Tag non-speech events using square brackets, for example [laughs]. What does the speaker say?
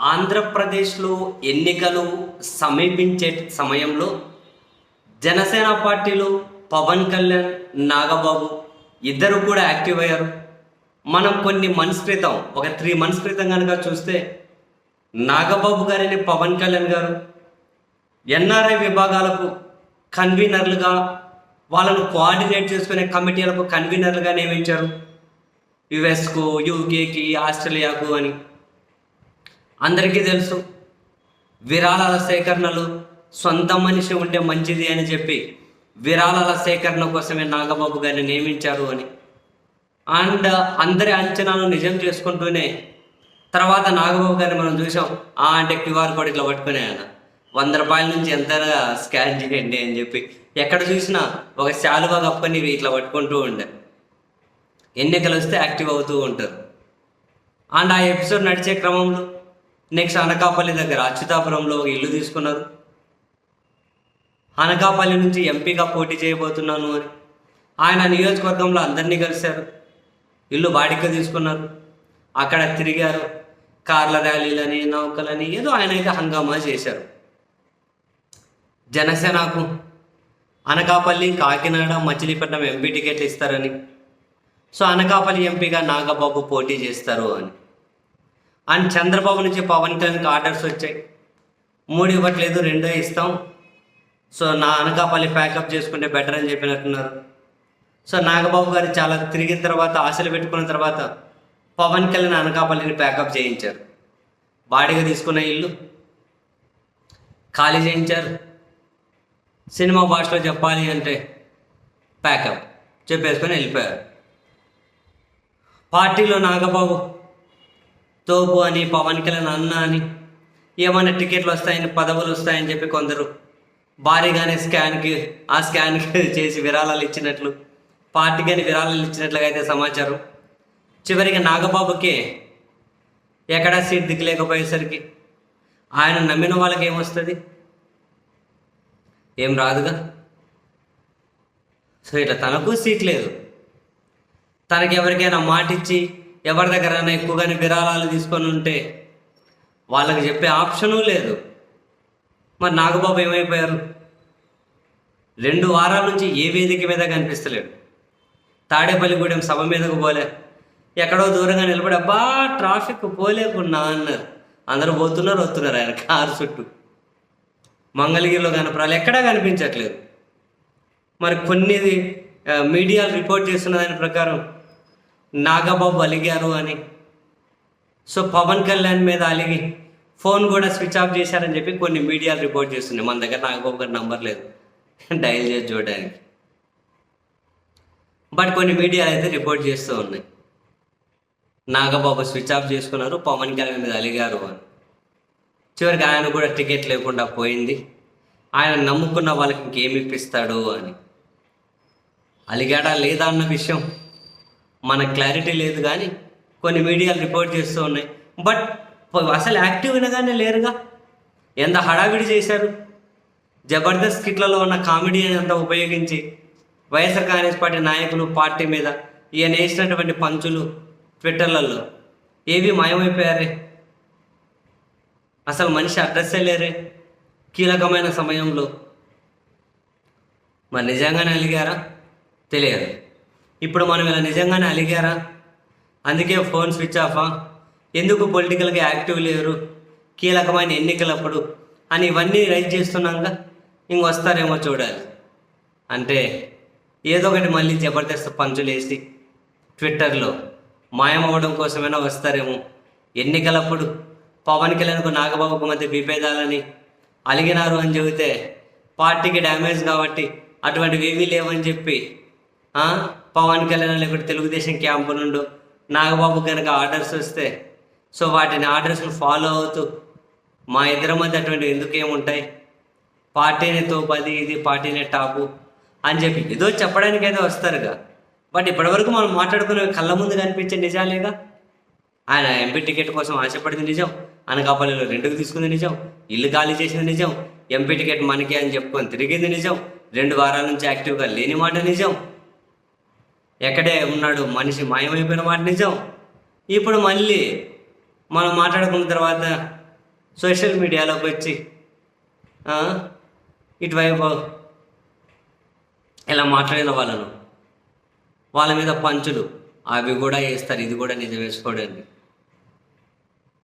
ఆంధ్రప్రదేశ్లో ఎన్నికలు సమీపించే సమయంలో జనసేన పార్టీలో పవన్ కళ్యాణ్ నాగబాబు ఇద్దరు కూడా యాక్టివ్ అయ్యారు. మనం కొన్ని మంత్స్ క్రితం ఒక త్రీ మంత్స్ క్రితం కనుక చూస్తే నాగబాబు గారిని పవన్ కళ్యాణ్ గారు ఎన్ఆర్ఐ విభాగాలకు కన్వీనర్లుగా వాళ్ళను కోఆర్డినేట్ చేసుకునే కమిటీలకు కన్వీనర్లుగా నియమించారు. యుఎస్కు యూకేకి ఆస్ట్రేలియాకు అని. అందరికీ తెలుసు. విరాళాల సేకరణలు సొంత మనిషి ఉంటే మంచిది అని చెప్పి విరాళాల సేకరణ కోసమే నాగబాబు గారిని నియమించారు అని. అండ్ అందరి అంచనాలు నిజం చేసుకుంటూనే తర్వాత నాగబాబు గారిని మనం చూసాం. ఆ అంటే క్యూఆర్ కోడ్ ఇట్లా పట్టుకునే ఆయన. వంద రూపాయల నుంచి ఎంత స్కాన్ చేయండి అని చెప్పి. ఎక్కడ చూసినా ఒక శాలువా కప్పని ఇట్లా పట్టుకుంటూ ఉండే. ఎన్నికలు వస్తే యాక్టివ్ అవుతూ ఉంటారు. అండ్ ఆ ఎపిసోడ్ నడిచే క్రమంలో నెక్స్ట్ అనకాపల్లి దగ్గర అచ్యుతాపురంలో ఒక ఇల్లు తీసుకున్నారు. అనకాపల్లి నుంచి ఎంపీగా పోటీ చేయబోతున్నాను అని. ఆయన నియోజకవర్గంలో అందరినీ కలిశారు. ఇల్లు బాడిక తీసుకున్నారు. అక్కడ తిరిగారు. కార్ల ర్యాలీలని నౌకలని ఏదో ఆయన అయితే హంగామా చేశారు. జనసేనకు అనకాపల్లి కాకినాడ మచిలీపట్నం ఎంపీ టికెట్లు ఇస్తారని. సో అనకాపల్లి ఎంపీగా నాగబాబు పోటీ చేస్తారు అని. అండ్ చంద్రబాబు నుంచి పవన్ కళ్యాణ్కి ఆర్డర్స్ వచ్చాయి. మూడు ఇవ్వట్లేదు రెండో ఇస్తాం. సో నా అనకాపల్లి ప్యాకప్ చేసుకుంటే బెటర్ అని చెప్పినట్టున్నారు. సో నాగబాబు గారు చాలా తిరిగిన తర్వాత ఆశలు పెట్టుకున్న తర్వాత పవన్ కళ్యాణ్ అనకాపల్లిని ప్యాకప్ చేయించారు. బాడీగా తీసుకున్న ఇల్లు ఖాళీ చేయించారు. సినిమా భాషలో చెప్పాలి అంటే ప్యాకప్ చెప్పేసుకొని వెళ్ళిపోయారు. పార్టీలో నాగబాబు తోపు అని పవన్ కళ్యాణ్ అన్న అని ఏమైనా టికెట్లు వస్తాయని పదవులు వస్తాయని చెప్పి కొందరు భారీగానే స్కాన్కి ఆ స్కాన్కి [laughs] చేసి విరాళాలు ఇచ్చినట్లు పార్టీగాని విరాళాలు ఇచ్చినట్లుగా అయితే సమాచారం. చివరికి నాగబాబుకి ఎక్కడా సీట్ దిక్కులేకపోయేసరికి ఆయన నమ్మిన వాళ్ళకి ఏమొస్తుంది ఏం రాదుగా? సో ఇట్లా తనకు సీట్ లేదు. తనకి ఎవరికైనా మాటిచ్చి ఎవరి దగ్గరైనా ఎక్కువగానే విరాళాలు తీసుకొని ఉంటే వాళ్ళకి చెప్పే ఆప్షను లేదు. మరి నాగబాబు ఏమైపోయారు? రెండు వారాల నుంచి ఏ వేదిక మీద కనిపిస్తలేడు. తాడేపల్లిగూడెం సభ మీదకు పోలే. ఎక్కడో దూరంగా నిలబడి అబ్బా ట్రాఫిక్ పోలేకున్నా అన్నారు. అందరూ పోతున్నారు వస్తున్నారు ఆయన కారు చుట్టూ. మంగళగిరిలో కనపడాలి ఎక్కడా కనిపించట్లేదు. మరి కొన్ని మీడియాలు రిపోర్ట్ చేస్తున్న దాని ప్రకారం నాగబాబు అలిగారు అని. సో పవన్ కళ్యాణ్ మీద అలిగి ఫోన్ కూడా స్విచ్ ఆఫ్ చేశారని చెప్పి కొన్ని మీడియాలు రిపోర్ట్ చేస్తున్నాయి. మన దగ్గర నాగబాబు గారి నంబర్ లేదు. డయల్ చేసి చూడడానికి. బట్ కొన్ని మీడియాలు అయితే రిపోర్ట్ చేస్తూ ఉన్నాయి. నాగబాబు స్విచ్ ఆఫ్ చేసుకున్నారు పవన్ కళ్యాణ్ మీద అలిగారు అని. చివరికి ఆయన కూడా టికెట్ లేకుండా పోయింది. ఆయన నమ్ముకున్న వాళ్ళకి ఇంకేమి ఇప్పిస్తాడు అని. అలిగాడా లేదా అన్న విషయం మన క్లారిటీ లేదు కానీ కొన్ని మీడియాలు రిపోర్ట్ చేస్తూ ఉన్నాయి. బట్ అసలు యాక్టివ్ అయినగానే లేరుగా. ఎంత హడావిడి చేశారు. జబర్దస్త్ కిట్లలో ఉన్న కామెడీ అంతా ఉపయోగించి వైఎస్ఆర్ కాంగ్రెస్ పార్టీ నాయకులు పార్టీ మీద ఈయన వేసినటువంటి పంచులు ట్విట్టర్లలో. ఏవి మాయమైపోయారే? అసలు మనిషి అడ్రస్సే లేరే కీలకమైన సమయంలో. మరి నిజంగానే అలిగారా? తెలియదు. ఇప్పుడు మనం ఇలా నిజంగానే అలిగారా? అందుకే ఫోన్ స్విచ్ ఆఫా ఎందుకు పొలిటికల్గా యాక్టివ్ లేరు? కీలకమైన ఎన్నికలప్పుడు అని ఇవన్నీ రైజ్ చేస్తున్నాక ఇంక వస్తారేమో చూడాలి. అంటే ఏదో ఒకటి మళ్ళీ జబర్దస్త్ పంచులేసి ట్విట్టర్లో మాయమవ్వడం కోసమైనా వస్తారేమో? ఎన్నికలప్పుడు పవన్ కళ్యాణ్కు నాగబాబుకు మధ్య విభేదాలని అలిగినారు అని చెబితే పార్టీకి డ్యామేజ్ కాబట్టి అటువంటివి ఏమీ లేవని చెప్పి పవన్ కళ్యాణ్ లేకపోతే తెలుగుదేశం క్యాంపు నుండి నాగబాబు కనుక ఆర్డర్స్ వస్తే సో వాటిని ఆర్డర్స్ని ఫాలో అవుతూ మా ఇద్దరి మధ్య అటువంటివి ఎందుకు ఏముంటాయి పార్టీని తోపది ఇది పార్టీనే టాపు అని చెప్పి ఏదో చెప్పడానికైతే వస్తారుగా. బట్ ఇప్పటివరకు మనం మాట్లాడుకునే కళ్ళ ముందు కనిపించే నిజాలేగా ఆయన ఎంపీ టికెట్ కోసం ఆశపడింది నిజం అనకాపల్లిలో రెండుకు తీసుకుంది నిజం ఇల్లు ఖాళీ చేసింది నిజం ఎంపీ టికెట్ మనకే అని చెప్పుకొని తిరిగింది నిజం రెండు వారాల నుంచి యాక్టివ్గా లేని మాట నిజం. ఎక్కడే ఉన్నాడు మనిషి మాయమైపోయిన మాట నిజం. ఇప్పుడు మళ్ళీ మనం మాట్లాడుకున్న తర్వాత సోషల్ మీడియాలోకి వచ్చి ఇటువైపు ఇలా మాట్లాడిన వాళ్ళను వాళ్ళ మీద పంచులు అవి కూడా వేస్తారు ఇది కూడా నిజం వేసుకోవడానికి